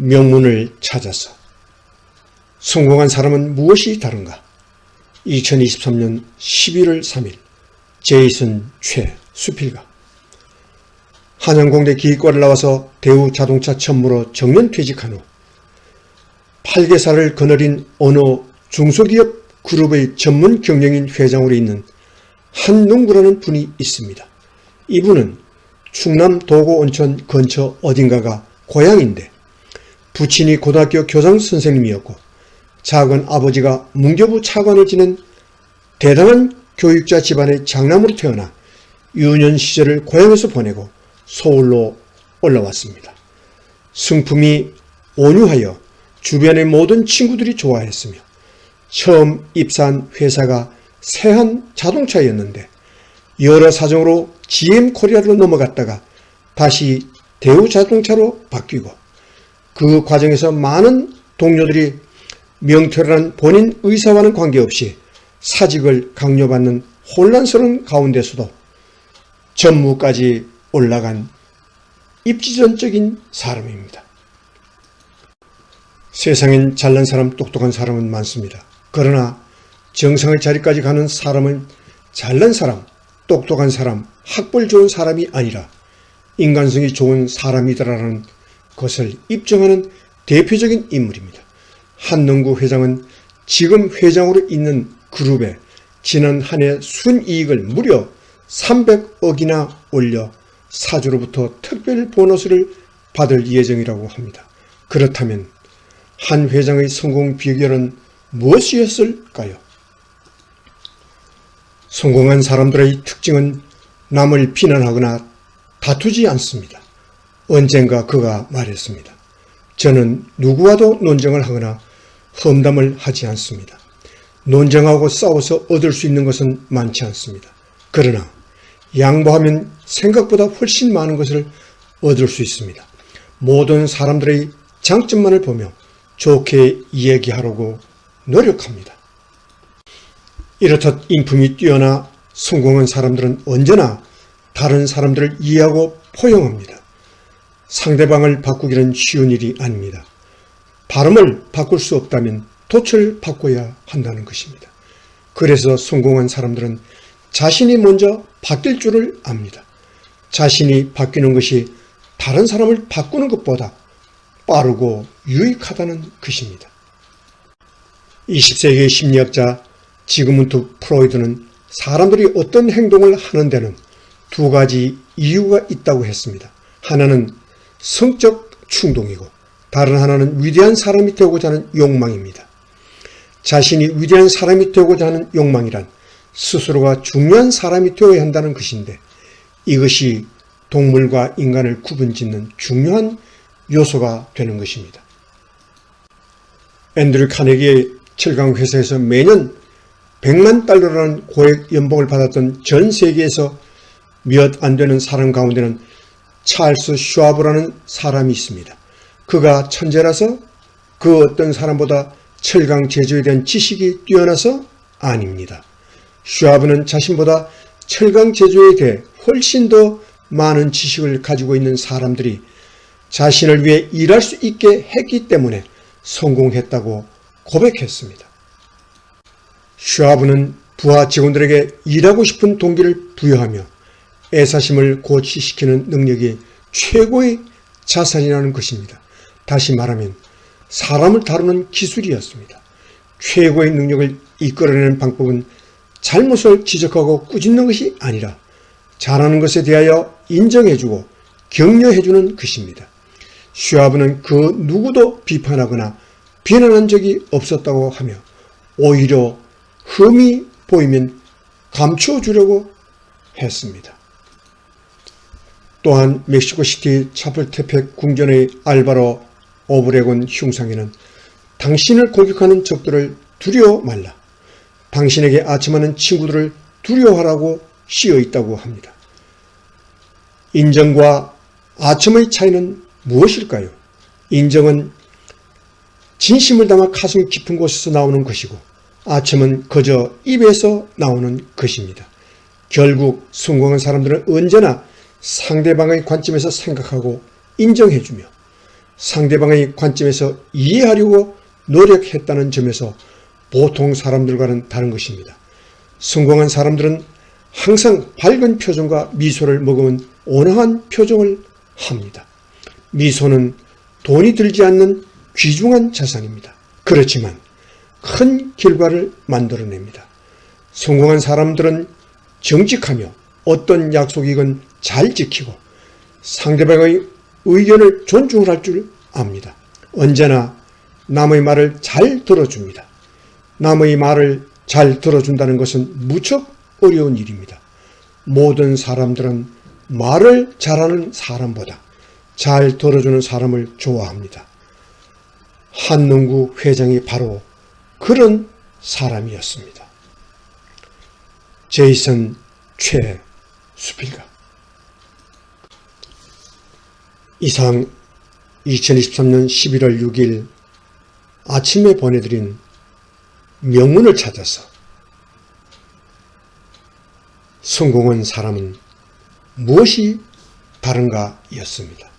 명문을 찾아서 성공한 사람은 무엇이 다른가? 2023년 11월 3일 제이슨 최 수필가 한양공대 기계과를 나와서 대우 자동차 전무로 정년 퇴직한 후 8개사를 거느린 어느 중소기업 그룹의 전문 경영인 회장으로 있는 한농구라는 분이 있습니다. 이분은 충남 도고 온천 근처 어딘가가 고향인데 부친이 고등학교 교장 선생님이었고 작은 아버지가 문교부 차관을 지낸 대단한 교육자 집안의 장남으로 태어나 유년 시절을 고향에서 보내고 서울로 올라왔습니다. 승품이 온유하여 주변의 모든 친구들이 좋아했으며 처음 입사한 회사가 세한 자동차였는데 여러 사정으로 GM 코리아로 넘어갔다가 다시 대우 자동차로 바뀌고 그 과정에서 많은 동료들이 명퇴란 본인 의사와는 관계없이 사직을 강요받는 혼란스러운 가운데서도 전무까지 올라간 입지전적인 사람입니다. 세상엔 잘난 사람, 똑똑한 사람은 많습니다. 그러나 정상의 자리까지 가는 사람은 잘난 사람, 똑똑한 사람, 학벌 좋은 사람이 아니라 인간성이 좋은 사람이더라는 것을 입증하는 대표적인 인물입니다. 한농구 회장은 지금 회장으로 있는 그룹에 지난 한 해 순이익을 무려 300억이나 올려 사주로부터 특별 보너스를 받을 예정이라고 합니다. 그렇다면 한 회장의 성공 비결은 무엇이었을까요? 성공한 사람들의 특징은 남을 비난하거나 다투지 않습니다. 언젠가 그가 말했습니다. 저는 누구와도 논쟁을 하거나 험담을 하지 않습니다. 논쟁하고 싸워서 얻을 수 있는 것은 많지 않습니다. 그러나 양보하면 생각보다 훨씬 많은 것을 얻을 수 있습니다. 모든 사람들의 장점만을 보며 좋게 이야기하려고 노력합니다. 이렇듯 인품이 뛰어나 성공한 사람들은 언제나 다른 사람들을 이해하고 포용합니다. 상대방을 바꾸기는 쉬운 일이 아닙니다. 발음을 바꿀 수 없다면 돛을 바꿔야 한다는 것입니다. 그래서 성공한 사람들은 자신이 먼저 바뀔 줄을 압니다. 자신이 바뀌는 것이 다른 사람을 바꾸는 것보다 빠르고 유익하다는 것입니다. 20세기의 심리학자 지그문트 프로이드는 사람들이 어떤 행동을 하는 데는 두 가지 이유가 있다고 했습니다. 하나는 성적 충동이고 다른 하나는 위대한 사람이 되고자 하는 욕망입니다. 자신이 위대한 사람이 되고자 하는 욕망이란 스스로가 중요한 사람이 되어야 한다는 것인데 이것이 동물과 인간을 구분짓는 중요한 요소가 되는 것입니다. 앤드류 카네기의 철강 회사에서 매년 100만 달러라는 고액 연봉을 받았던 전 세계에서 몇 안 되는 사람 가운데는 찰스 슈아브라는 사람이 있습니다. 그가 천재라서 그 어떤 사람보다 철강 제조에 대한 지식이 뛰어나서 아닙니다. 슈아브는 자신보다 철강 제조에 대해 훨씬 더 많은 지식을 가지고 있는 사람들이 자신을 위해 일할 수 있게 했기 때문에 성공했다고 고백했습니다. 슈아브는 부하 직원들에게 일하고 싶은 동기를 부여하며 애사심을 고취시키는 능력이 최고의 자산이라는 것입니다. 다시 말하면 사람을 다루는 기술이었습니다. 최고의 능력을 이끌어내는 방법은 잘못을 지적하고 꾸짖는 것이 아니라 잘하는 것에 대하여 인정해주고 격려해주는 것입니다. 슈아브는 그 누구도 비판하거나 비난한 적이 없었다고 하며 오히려 흠이 보이면 감춰주려고 했습니다. 또한 멕시코시티 차플테펙 궁전의 알바로 오브레곤 흉상에는 당신을 공격하는 적들을 두려워 말라. 당신에게 아첨하는 친구들을 두려워하라고 씌어 있다고 합니다. 인정과 아첨의 차이는 무엇일까요? 인정은 진심을 담아 가슴 깊은 곳에서 나오는 것이고 아첨은 그저 입에서 나오는 것입니다. 결국 성공한 사람들은 언제나 상대방의 관점에서 생각하고 인정해주며 상대방의 관점에서 이해하려고 노력했다는 점에서 보통 사람들과는 다른 것입니다. 성공한 사람들은 항상 밝은 표정과 미소를 머금은 온화한 표정을 합니다. 미소는 돈이 들지 않는 귀중한 자산입니다. 그렇지만 큰 결과를 만들어냅니다. 성공한 사람들은 정직하며 어떤 약속이건 잘 지키고 상대방의 의견을 존중할 줄 압니다. 언제나 남의 말을 잘 들어줍니다. 남의 말을 잘 들어준다는 것은 무척 어려운 일입니다. 모든 사람들은 말을 잘하는 사람보다 잘 들어주는 사람을 좋아합니다. 한농구 회장이 바로 그런 사람이었습니다. 제이슨 최 수필가 이상 2023년 11월 6일 아침에 보내드린 명문을 찾아서 성공한 사람은 무엇이 다른가 였습니다.